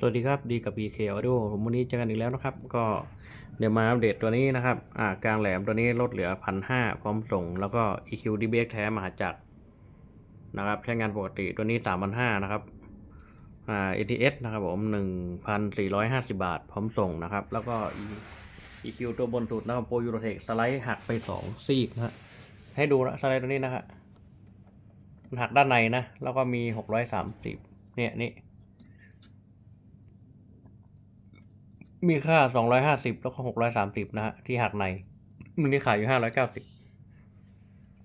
สวัสดีครับดีกับ BK Audio ผมวันนี้เจอกันอีกแล้วนะครับ ก็เดี๋ยวมาอัปเดตตัวนี้นะครับอ่ากลางแหลมตัวนี้ลดเหลือพันห้าพร้อมส่ง แล้วก็ EQ DBX แท้มหาจักรนะครับใช้งานปกติตัวนี้สามพันห้านะครับอ่า ATS นะครับผมหนึ่งพันสี่ร้อยห้าสิบาท พร้อมส่งนะครับ แล้วก็ EQ ตัวบนสุดนะครับโปรยูโรเทคสไลด์หักไปสองซีกนะฮะให้ดูนะสไลด์ตัวนี้นะฮะมันหักด้านในนะ แล้วก็มีหกร้อยสามสิบเนี่ยนี่ มีค่า250แล้วก็630นะฮะที่หักในมันนี่ขายอยู่590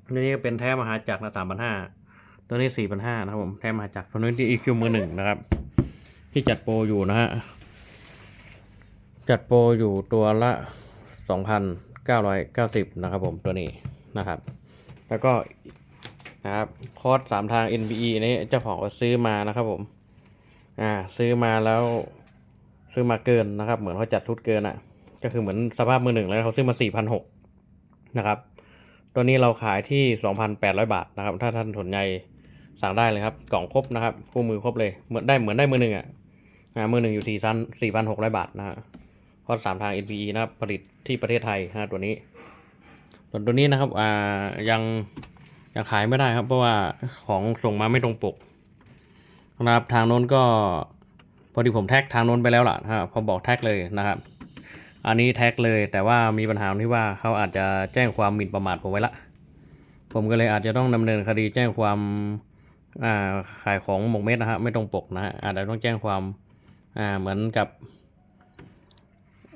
ตัวนี้เป็นแท้มหาจักรนะ3,500ตัวนี้4,500นห้านะครับผม แท้มหาจักรตัวนี้ที่ EQ มือหนึ่งนะครับ ที่จัดโปรอยู่นะฮะ จัดโปรอยู่ตัวละ2,990นะครับผมตัวนี้นะครับ แล้วก็นะครับคอร์สสามทาง NBE นี้เจ้าของก็ซื้อมานะครับผม อ่า ซื้อมาแล้ว ซื้อมาเกินนะครับ เหมือนเขาจัดชุดเกินอะ่ะ ก็คือเหมือนสภาพมือหนึ่งแล้วเขาซื้อมาสี่พันหกนะครับ ตัวนี้เราขายที่สองพันแปดร้อยบาทนะครับ ถ้าท่านสนใจสั่งได้เลยครับ กล่องครบนะครับคู่มือครบเลย เหมือนได้เหมือนได้มือหนึ่งอะมือหนึ่งอยู่ที่ซันสี่พันหกร้อยบาทนะฮะคอร์สสามทาง NPE นะครับ ผลิตที่ประเทศไทยนะฮะตัวนี้ส่วนตัวนี้นะครับอ่ายังยังขายไม่ได้ครับ เพราะว่าของส่งมาไม่ตรงปกนะครับทางโน้นก็ พอดีผมแท็กทางโน้นไปแล้วล่ะนะครับพอบอกแท็กเลยนะครับ อันนี้แท็กเลยแต่ว่ามีปัญหาที่ว่าเขาอาจจะแจ้งความหมิ่นประมาทผมไว้ละ ผมก็เลยอาจจะต้องดำเนินคดีแจ้งความาขายของหมกเม็ดนะฮะไม่ตรงปกนะฮะอาจจะต้องแจ้งความาเหมือนกับ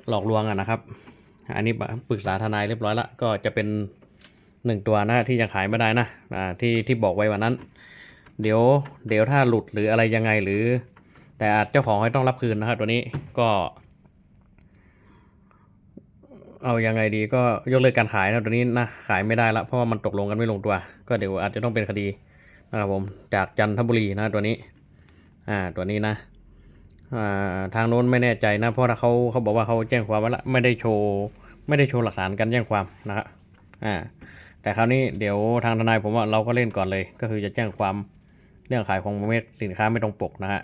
หลอกลวงอะนะครับ อันนี้ปรึกษาทนายเรียบร้อยละก็จะเป็นหนึ่งตัวนะที่ยังขายไม่ได้นะที่ที่บอกไว้วันนั้น เดี๋ยวเดี๋ยวถ้าหลุดหรืออะไรยังไงหรือ แต่อาจเจ้าของให้ต้องรับคืนนะครับตัวนี้ก็ เอายังไงดีก็ยกเลิกการขายนะตัวนี้นะขายไม่ได้ละเพราะว่ามันตกลงกันไม่ลงตัว ก็เดี๋ยวอาจจะต้องเป็นคดีนะครับผมจากจันทบุรีนะตัวนี้ อ่าตัวนี้นะอ่าทางโน้นไม่แน่ใจนะ เพราะถ้าเขาเขาบอกว่าเขาแจ้งความไว้ละไม่ได้โชว์ไม่ได้โชว์หลักฐานการแจ้งความนะครับอ่า แต่คราวนี้เดี๋ยวทางทนายผมว่าเราก็เล่นก่อนเลย ก็คือจะแจ้งความเรื่องขายของเม็ดสินค้าไม่ตรงปกนะฮะ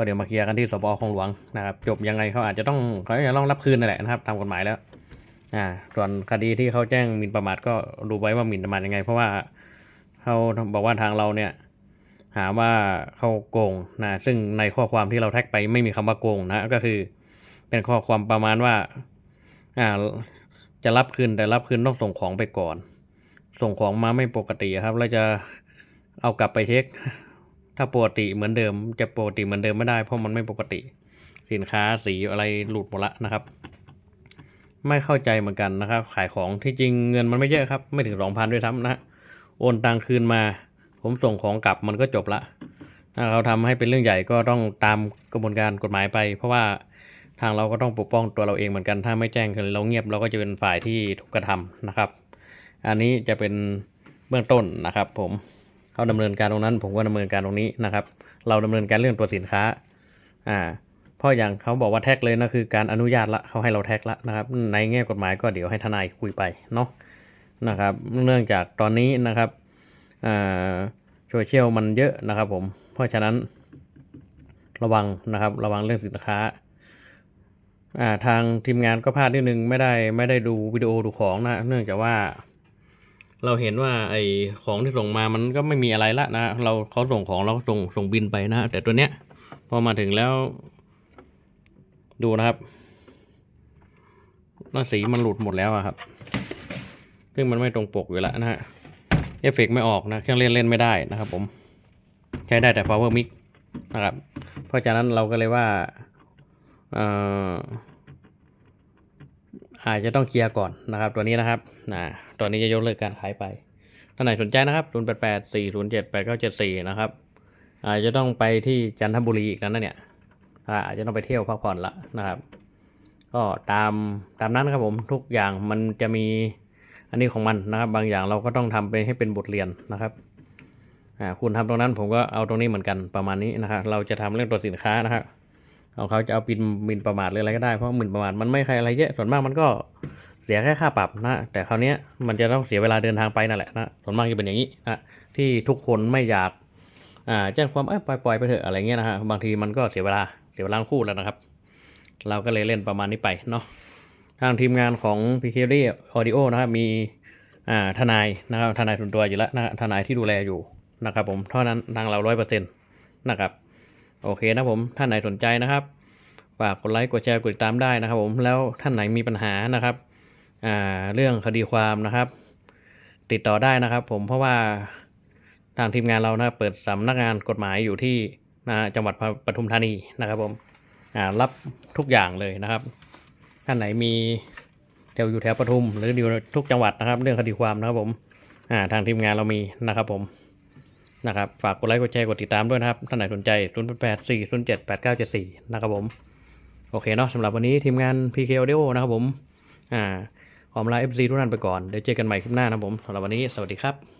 ก็เดี๋ยวมาเคลียร์กันที่สปอของหลวงนะครับ จบยังไงเขาอาจจะต้องเขาจะต้องรับคืนนั่นแหละนะครับตามกฎหมายแล้ว อ่า ส่วนคดีที่เขาแจ้งหมิ่นประมาทก็ดูไว้ว่าหมิ่นประมาทยังไง เพราะว่าเขาบอกว่าทางเราเนี่ยหาว่าเขาโกงนะซึ่งในข้อความที่เราแท็กไปไม่มีคำว่าโกงนะก็คือ เป็นข้อความประมาณว่าอ่าจะรับคืนแต่รับคืนต้องส่งของไปก่อน ส่งของมาไม่ปกติครับ แล้วจะเอากลับไปเช็ค ถ้าปกติเหมือนเดิม จะปกติเหมือนเดิมไม่ได้ เพราะมันไม่ปกติ สินค้าสีอะไรหลุดหมดละนะครับ ไม่เข้าใจเหมือนกันนะครับ ขายของที่จริงเงินมันไม่เยอะครับ ไม่ถึงสองพันด้วยซ้ำนะโอนตังคืนมา ผมส่งของกลับมันก็จบละถ้าเขาทำให้เป็นเรื่องใหญ่ก็ต้องตามกระบวนการกฎหมายไป เพราะว่าทางเราก็ต้องปกป้องตัวเราเองเหมือนกัน ถ้าไม่แจ้งคือเราเงียบเราก็จะเป็นฝ่ายที่ถูกกระทำนะครับ อันนี้จะเป็นเบื้องต้นนะครับผม เขาดำเนินการตรงนั้น ผมก็ดำเนินการตรงนี้นะครับ เราดำเนินการเรื่องตัวสินค้าอ่าเพราะอย่างเขาบอกว่าแท็กเลยนะคือการอนุญาตละเขาให้เราแท็กละนะครับ ในแง่กฎหมายก็เดี๋ยวให้ทนายคุยไปเนาะนะครับ เนื่องจากตอนนี้นะครับอ่าโซเชียลมันเยอะนะครับผม เพราะฉะนั้นระวังนะครับระวังเรื่องสินค้าอ่าทางทีมงานก็พลาดนิดนึงไม่ได้ไม่ได้ดูวิดีโอดูของนะ เนื่องจากว่า เราเห็นว่าไอ้ของที่ส่งมามันก็ไม่มีอะไรละนะเราเขาส่งของเราก็ส่งส่งบินไปนะแต่ตัวเนี้ยพอมาถึงแล้ว ดูนะครับหน้าสีมันหลุดหมดแล้วอะครับ ซึ่งมันไม่ตรงปกอยู่แล้วนะฮะเอฟเฟกไม่ออกนะเครื่องเล่นเล่นไม่ได้นะครับ ผม ใช้ได้แต่ power mix นะครับ เพราะฉะนั้นเราก็เลยว่าเอ่อ อาจจะต้องเคลียร์ก่อนนะครับ ตัวนี้นะครับนะตัวนี้จะยกเลิกการขายไปท่านไหนสนใจนะครับ 0 8 8 4 0 7 8 9 7 4 นะครับ อาจจะต้องไปที่จันทบุรีอีกแล้วนะเนี่ยอาจจะต้องไปเที่ยวพักผ่อนละนะครับ ก็ตามตามนั้นครับผมทุกอย่างมันจะมีอันนี้ของมันนะครับ บางอย่างเราก็ต้องทำไปให้เป็นบทเรียนนะครับคุณทำตรงนั้นผมก็เอาตรงนี้เหมือนกันประมาณนี้นะครับเราจะทำเรื่องตัวสินค้านะครับ ของเขาจะเอาปินหมินประมาทหรืออะไรก็ได้เพราะหมินประมาทมันไม่ใครอะไรเยอะส่วนมากมันก็เสียแค่ค่าปรับนะแต่คราวนี้มันจะต้องเสียเวลาเดินทางไปนั่นแหละนะส่วนมากจะเป็นอย่างนี้นะที่ทุกคนไม่อยากอ่าแจ้งความเอ้ยปล่อยปล่อยไปเถอะอะไรเงี้ยนะฮะบางทีมันก็เสียเวลาเสียดี๋ยวล้างคู่แล้วนะครับ เราก็เลยเล่นประมาณนี้ไปเนาะทางทีมงานของ p k d Audio นะครับมีอ่าทนายนะครับทนายส่วนตัวอยู่แล้วนะทนายที่ดูแลอยู่นะครับผมเท่านั้นทางเราร้อยเปอร์เซ็นต์นะครับ โอเคนะผมท่านไหนสนใจนะครับฝากกดไลค์กดแชร์กดติดตามได้นะครับ ผมแล้วท่านไหนมีปัญหานะครับอ่าเรื่องคดีความนะครับ ติดต่อได้นะครับ ผมเพราะว่าทางทีมงานเรานะเปิดสำนักงานกฎหมายอยู่ที่นะจังหวัดปทุมธานีนะครับ ผมอ่ารับทุกอย่างเลยนะครับ ท่านไหนมีแถวอยู่แถวปทุม หรืออยู่ทุกจังหวัดนะครับ เรื่องคดีความนะครับผมอ่าทางทีมงานเรามีนะครับผม นะครับ ฝากกดไลค์กดแชร์กดติดตามด้วยนะครับ ท่านไหนสนใจ0 8 4 0 7 8 9 7 4 นะครับผม โอเคเนาะสำหรับวันนี้ทีมงาน PK Audio นะครับผม อ่าขอมลา FC ทุกท่านไปก่อน เดี๋ยวเจอกันใหม่คลิปหน้านะครับผมสำหรับวันนี้ สวัสดีครับ